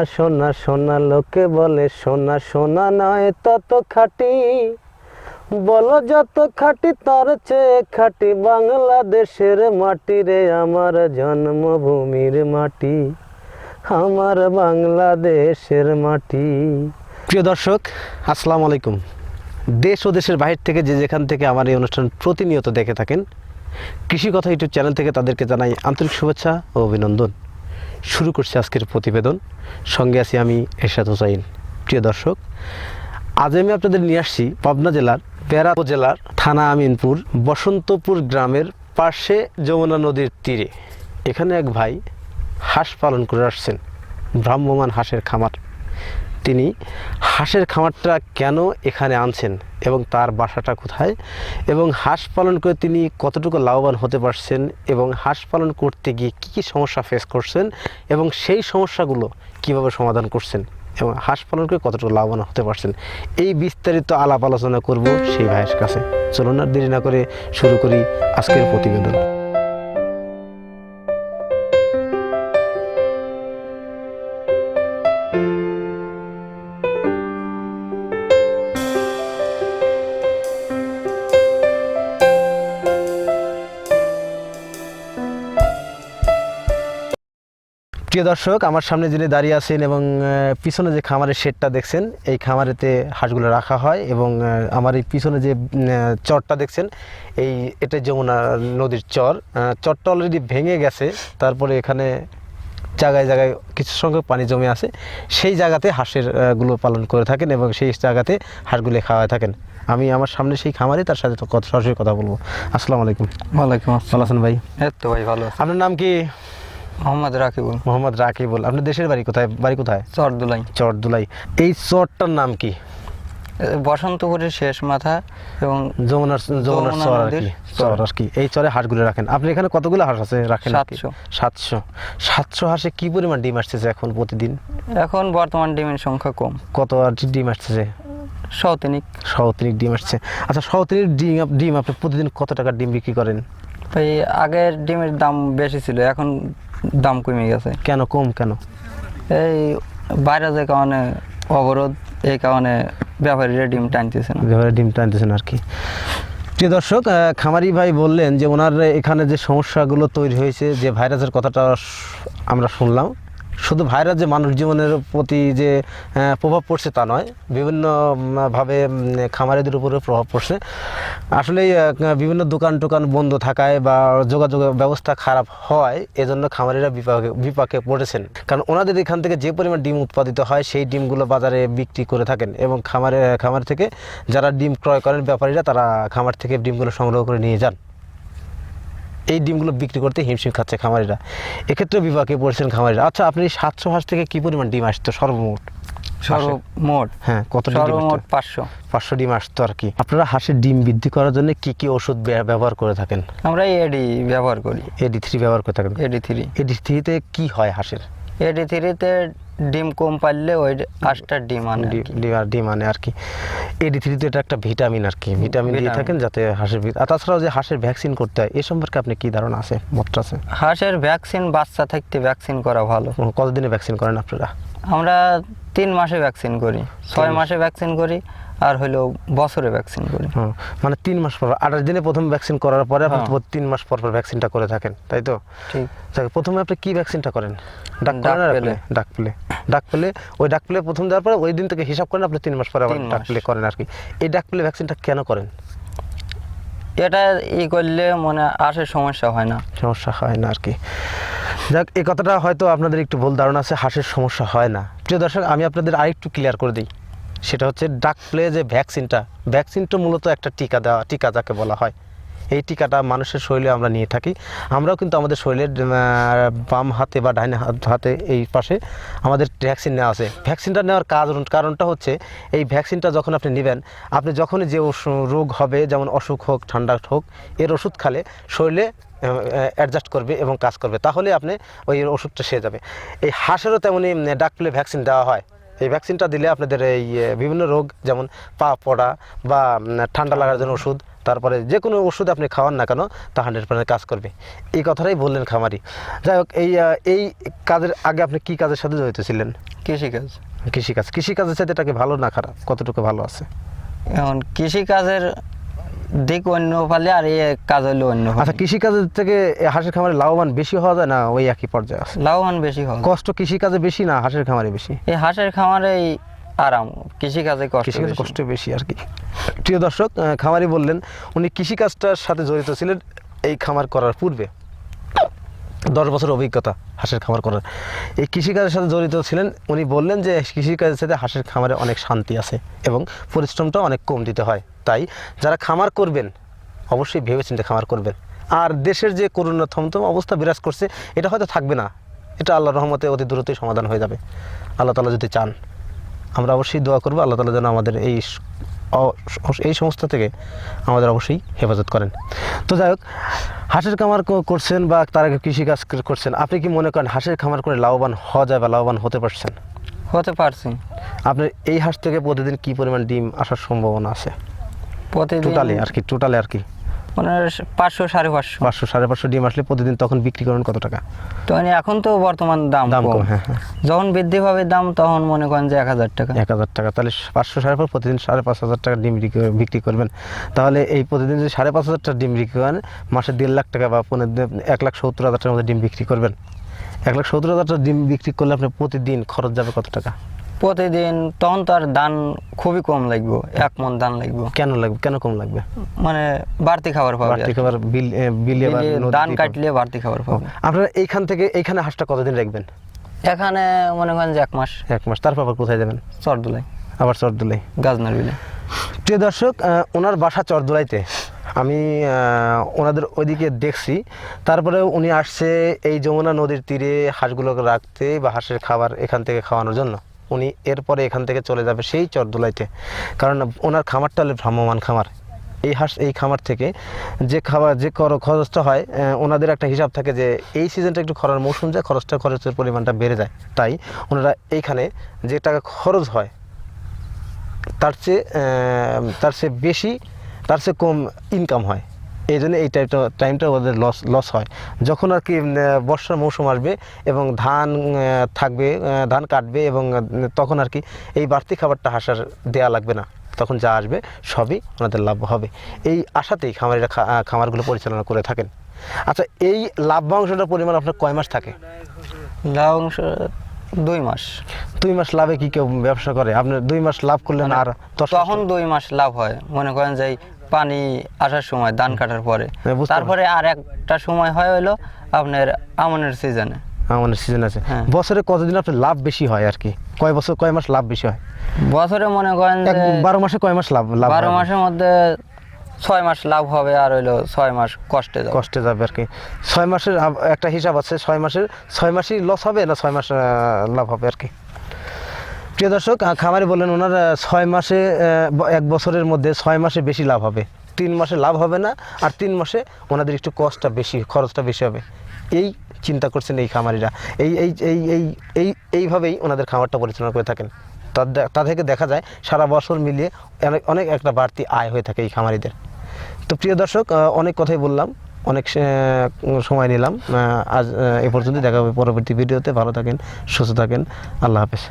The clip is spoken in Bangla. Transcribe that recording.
সোনা সোনা সোনা লোকে বলে সোনা সোনা নয় তত খাটি। বলো যত খাটি, তার চেয়ে খাটি বাংলাদেশের মাটি রে, আমার জন্মভূমির মাটি, আমার বাংলাদেশের মাটি। প্রিয় দর্শক, আসসালামু আলাইকুম। দেশ ও দেশের বাহির থেকে যে যেখান থেকে আমার এই অনুষ্ঠান প্রতিনিয়ত দেখে থাকেন, কৃষি কথা ইউটিউব চ্যানেল থেকে তাদেরকে জানাই আন্তরিক শুভেচ্ছা ও অভিনন্দন। শুরু করছি আজকের প্রতিবেদন। সঙ্গে আছি আমি এরশাদ হোসাইন। প্রিয় দর্শক, আজ আমি আপনাদের নিয়ে আসছি পাবনা জেলার পেরা উপজেলার থানা আমিনপুর, বসন্তপুর গ্রামের পাশে যমুনা নদীর তীরে। এখানে এক ভাই হাঁস পালন করে আসছেন ভ্রাম্যমান হাঁসের খামার। তিনি হাঁসের খামারটা কেন এখানে আনছেন এবং তার বাসাটা কোথায়? এবং হাঁস পালন করে তিনি কতটুকু লাভবান হতে পারছেন? এবং হাঁস পালন করতে গিয়ে কী কী সমস্যা ফেস করছেন? এবং সেই সমস্যাগুলো কীভাবে সমাধান করছেন? এবং হাঁস পালন করে কতটুকু লাভবান হতে পারছেন? এই বিস্তারিত আলাপ আলোচনা করব সেই ভাইয়ের কাছে। চলুন আর দেরি না করে শুরু করি আজকের প্রতিবেদন। প্রিয় দর্শক আমার সামনে যিনি দাঁড়িয়ে আছেন এবং পিছনে যে খামারের শেডটা দেখছেন এই খামারেতে হাঁসগুলো রাখা হয় এবং আমার এই পিছনে যে চরটা দেখছেন এই এটা যমুনা নদীর চর। চরটা অলরেডি ভেঙে গেছে তারপরে এখানে জায়গায় জায়গায় কিছু সংখ্যক পানি জমে আছে। সেই জায়গাতে হাঁসেরগুলো পালন করে থাকেন এবং সেই জায়গাতে হাঁসগুলো খাওয়া থাকেন। আমি আমার সামনে সেই খামারে তার সাথে সরাসরি কথা বলব। আসসালামু আলাইকুম। ওয়ালাইকুম আসসালাম। ভাই? এই তো ভাই ভালো আপনার নাম কি? মোহাম্মদ রাকিবুল। মোহাম্মদ রাকিবুল। আপনার দেশের বাড়ি কোথায়? বাড়ি কোথায়? চরদুলাই। চরদুলাই। এই চরটার নাম কি? বসন্তপুরের শেষ মাথা এবং যমুনার যমুনার যমুনা চর আর কি। চর। আর কি। এই চরে হাঁসগুলো রাখেন। আপনি এখানে কতগুলো হাঁস আছে রাখেন সাতশো। সাতশো। সাতশো হাঁসে কি পরিমাণ ডিম আসতেছে এখন প্রতিদিন? এখন বর্তমান ডিমের সংখ্যা কম। কত আর ডিম আসতেছে? সৌতিনিক। সহতিরিক ডিম আসছে। আচ্ছা সহতিরিক ডিম ডিম আপনি প্রতিদিন কত টাকার ডিম বিক্রি করেন? ভাই আগের ডিমের দাম বেশি ছিল। এখন দাম কমে গেছে। কেন কম কেন? এই বাইরে যে কারণে অবরোধ এই কারণে ব্যাপারীরা ডিম টানতেছে না। যেভাবে ডিম টানতেছেন আর কি। প্রিয় দর্শক খামারি ভাই বললেন যে ওনার এখানে যে সমস্যাগুলো তৈরি হয়েছে যে ভাইরাসের কথাটা আমরা শুনলাম শুধু ভাইরাস যে মানুষ জীবনের প্রতি যে প্রভাব পড়ছে তা নয় বিভিন্ন উম, ভাবে উম, খামারিদের উপরে প্রভাব পড়ছে। আসলে বিভিন্ন দোকান টোকান বন্ধ থাকায় বা যোগাযোগ ব্যবস্থা খারাপ হয় এজন্য খামারিরা বিপাকে বিপাকে পড়েছেন। কারণ ওনাদের এখান থেকে যে পরিমাণ ডিম উৎপাদিত হয় সেই ডিমগুলো বাজারে বিক্রি করে থাকেন এবং খামারে খামার থেকে যারা ডিম ক্রয় করেন ব্যাপারীরা তারা খামার থেকে ডিমগুলো সংগ্রহ করে নিয়ে যান। এই ডিমগুলো বিক্রি করতে হিমশিম খাচ্ছে খামারিরা। এক্ষেত্রে বিভাগে পড়ছেন খামারিরা। আচ্ছা আপনি সাতশো হাঁস থেকে কি পরিমাণ ডিম আসতো? সর্বমোট। সর্বমোট। হ্যাঁ কত সর্বমোট পাঁচশো। পাঁচশো ডিম আসতো আর কি। আপনারা হাঁসের ডিম বৃদ্ধি করার জন্য কি কি ওষুধ ব্য- ব্যবহার করে থাকেন? আমরা এডি ব্যবহার করি। এডি থ্রি ব্যবহার করে থাকেন। এডি থ্রি এডি থ্রিতে কি হয় হাঁসের? এডি থ্রিতে ডিম কম পারলে ওই আটটা ডিম আনে আর ডিম মানে আর কি। এডি থ্রিতে এটা একটা ভিটামিন আর কি। ভিটামিন দিয়ে থাকেন যাতে হাঁসের আর তাছাড়াও যে হাঁসের ভ্যাকসিন করতে হয় এ সম্পর্কে আপনি কি ধারণা আছে? মত আছে? হাঁসের ভ্যাকসিন বাচ্চা থাকতে ভ্যাকসিন করা ভালো। কতদিনে ভ্যাকসিন করেন আপনারা? আমরা তিন মাসে ভ্যাকসিন করি ছয় মাসে ভ্যাকসিন করি। আর হলো বছরে ভ্যাকসিন করি। মানে তিন মাস পর আঠাশ দিনে প্রথম ভ্যাকসিন করার পরে আপনি হ্যাঁ। তিন মাস পর পর ভ্যাকসিনটা করে থাকেন তাই তো? ঠিক। প্রথমে আপনি কি ভ্যাকসিনটা করেন? ডাক ডাক করেন পেলে। ডাক পেলে। ডাক পেলে ওই ডাক পেলে প্রথম দেওয়ার পরে ওই দিন থেকে হিসাব করেন আপনি তিন মাস পরে আবার ডাক পেলে করেন আর কি। এই ডাক পেলে ভ্যাকসিনটা কেন করেন? এটা ই করলে মানে আসে সমস্যা হয় না। সমস্যা হয় না আর কি। যাক এই কথাটা হয়তো আপনাদের একটু ভুল ধারণা আছে হাঁসের সমস্যা হয় না। প্রিয় দর্শক আমি আপনাদের আরেকটু ক্লিয়ার করে দিই। সেটা হচ্ছে ডাক প্লে যে ভ্যাকসিনটা ভ্যাকসিনটা মূলত একটা টিকা দেওয়া, টিকা যাকে বলা হয়। এই টিকাটা মানুষের শরীরে আমরা নিয়ে থাকি। আমরাও কিন্তু আমাদের শরীরের বাম হাতে বা ডাইনে হাত- এই পাশে আমাদের ভ্যাকসিন নেওয়া আছে। ভ্যাকসিনটা নেওয়ার কারণ কারণটা হচ্ছে এই ভ্যাকসিনটা যখন আপনি নেবেন, আপনি যখনই যে রোগ হবে, যেমন অসুখ হোক, ঠান্ডা হোক, এর ওষুধ খালে শরীরে অ্যাডজাস্ট করবে এবং কাজ করবে। তাহলে আপনি ওই ওষুধটা সেরে যাবে। এই হাঁসেরও তেমনি ডাক প্লে ভ্যাকসিন দেওয়া হয়। এই ভ্যাকসিনটা দিলে আপনাদের এই বিভিন্ন রোগ যেমন পা পড়া বা ঠান্ডা লাগার জন্য ওষুধ তারপরে যে কোনো ওষুধ আপনি খাওয়ান না কেন তা হান্ড্রেড পার্সেন্ট কাজ করবে। এই কথাটাই বললেন খামারি। যাই হোক এই এই কাজের আগে আপনি কি কাজের সাথে জড়িত ছিলেন? কৃষিকাজ। কৃষিকাজ। কৃষিকাজের সাথে এটাকে ভালো না খারাপ? কতটুকু ভালো আছে? এখন কৃষিকাজের দিক অন্য ফালে আর এই কাজ হলো অন্য আচ্ছা। কৃষিকাজের থেকে এ হাঁসের খামারে লাভবান বেশি হওয়া যায় না ওই একই পর্যায়ে আছে? লাভবান বেশি হয় কষ্ট কৃষিকাজে বেশি না হাঁসের খামারে বেশি? এই হাঁসের খামারে আরাম কৃষিকাজে কষ্ট কৃষিকাজে কষ্ট বেশি আর কি। প্রিয় দর্শক খামারি বললেন উনি কৃষিকাজটার সাথে জড়িত ছিলেন এই খামার করার পূর্বে। দশ বছর অভিজ্ঞতা হাঁসের খামার করার। এই কৃষিকাজের সাথে জড়িত ছিলেন, উনি বললেন যে কৃষিকাজের সাথে হাঁসের খামারে অনেক শান্তি আছে এবং পরিশ্রমটা অনেক কম দিতে হয়। তাই যারা খামার করবেন, অবশ্যই ভেবেচিন্তে খামার করবেন। আর দেশের যে করোনা থমথম অবস্থা বিরাজ করছে, এটা হয়তো থাকবে না। এটা আল্লাহ রহমতে অতি দ্রুতই সমাধান হয়ে যাবে। আল্লাহ তালা যদি চান, আমরা অবশ্যই দোয়া করব, আল্লাহ তালা যেন আমাদের এই এই সংস্থা থেকে আমাদের অবশ্যই হেফাজত করেন। তো যাই হোক হাঁসের খামার করছেন বা তার আগে কৃষিকাজ করছেন আপনি কি মনে করেন হাঁসের খামার করে লাভবান হওয়া যায় বা লাভবান হতে পারছেন? হতে পারছেন আপনি এই হাঁস থেকে প্রতিদিন কি পরিমাণ ডিম আসার সম্ভাবনা আছে? প্রতিদিন টোটালি আর কি টোটালে আর কি। মানে পাঁচশো সাড়ে পাঁচশো। পাঁচশো সাড়ে পাঁচশো ডিম আসলে প্রতিদিন তখন বিক্রি করেন কত টাকা? তো মানে এখন তো বর্তমান দাম দাম কম। হ্যাঁ হ্যাঁ। যখন বৃদ্ধি পাবে দাম তখন মনে করেন যে এক হাজার টাকা। এক হাজার টাকা তাহলে পাঁচশো সাড়ে পাঁচ প্রতিদিন সাড়ে পাঁচ হাজার টাকা ডিম বিক্রি করে- বিক্রি করবেন। তাহলে এই প্রতিদিন যদি সাড়ে পাঁচ হাজার টাকা ডিম বিক্রি করেন মাসে দেড় লাখ টাকা বা পনেরো এক লাখ সত্তর হাজার টাকার মধ্যে ডিম বিক্রি করবেন। এক লাখ সত্তর হাজার টাকা ডিম বিক্রি করলে আপনার প্রতিদিন খরচ যাবে কত টাকা? প্রতিদিন তখন তো আর দান খুবই কম লাগবে এক মন দান লাগবে। কেন লাগবে? কেন কম লাগবে? মানে বাড়তি খাবার পাবে বাড়তি খাবার বিল বিলে দান কাটলে বাড়তি খাবার পাবে। আপনারা এইখান থেকে এইখানে হাঁসটা কতদিন রাখবেন? এখানে মনে করেন যে এক মাস। এক মাস। তারপর আবার কোথায় যাবেন? চরদুলাই আবার চরদুলাই গাজনার বিলে। প্রিয় দর্শক ওনার বাসা চরদুলাইতে। আমি আহ, ওনাদের ওইদিকে দেখছি। তারপরে উনি আসছে এই যমুনা নদীর তীরে হাঁসগুলোকে রাখতে বা হাঁসের খাবার এখান থেকে খাওয়ানোর জন্য। উনি এরপরে এখান থেকে চলে যাবে সেই চরদুলাইতে। কারণ ওনার খামারটা হলে ভ্রাম্যমান খামার। এই হাঁস, এই খামার থেকে যে খাবার, যে খরচটা হয় ওনাদের একটা হিসাব থাকে যে এই সিজনটা একটু খরার মৌসুম যায় খরচটা, খরচের পরিমাণটা বেড়ে যায়। তাই ওনারা এইখানে যে টাকা খরচ হয়, তার চেয়ে তার চেয়ে বেশি, তার চেয়ে কম ইনকাম হয়। এই জন্য এই টাইপটা টাইমটা ওদের লস লস হয়। যখন আর কি বর্ষার মৌসুম আসবে এবং ধান থাকবে ধান কাটবে এবং তখন আর কি এই বাড়তি খাবারটা হাসার দেয়া লাগবে না। তখন যা আসবে সবই ওনাদের লাভ হবে। এই আশাতেই খামারিরা খামারগুলো পরিচালনা করে থাকেন। আচ্ছা এই লাভ্যাংশটার পরিমাণ আপনার কয় মাস থাকে? লাভংশ দুই মাস। দুই মাস লাভে কি কেউ ব্যবসা করে? আপনার দুই মাস লাভ করলেন আর দশ তখন দুই মাস লাভ হয়। মনে করেন যে পানি আসার সময় ধান কাটার পরে। হ্যাঁ, তারপরে আর একটা সময় হয় হলো আপনার আমনের সিজনে আমাদের সিজন আছে। হ্যাঁ। বছরে কতদিন আপনার লাভ বেশি হয় আর কি? কয় বছর কয় মাস লাভ বেশি হয়? বছরে মনে করেন বারো মাসে কয় মাস লাভ লাভ বারো মাসের মধ্যে ছয় মাস লাভ হবে আর হইল ছয় মাস কষ্টে যাবে। কষ্টে যাবে আর কি। ছয় মাসের একটা হিসাব আছে ছয় মাসের ছয় মাসই লস হবে না ছয় মাস লাভ হবে আর কি? প্রিয় দর্শক খামারি বললেন ওনার ছয় মাসে এক বছরের মধ্যে ছয় মাসে বেশি লাভ হবে। তিন মাসে লাভ হবে না, আর তিন মাসে ওনাদের একটু কষ্টটা বেশি, খরচটা বেশি হবে। এই চিন্তা করছেন এই খামারিরা। এই এই এই এই এই, এইভাবেই ওনাদের খামারটা পরিচালনা করে থাকেন। তা থেকে দেখা যায়, সারা বছর মিলিয়ে অনেক অনেক একটা বাড়তি আয় হয়ে থাকে এই খামারিদের। তো প্রিয় দর্শক অনেক কথাই বললাম, অনেক সময় নিলাম। আজ এ পর্যন্ত দেখা হবে পরবর্তী ভিডিওতে। ভালো থাকেন, সুস্থ থাকেন। আল্লাহ হাফেজ।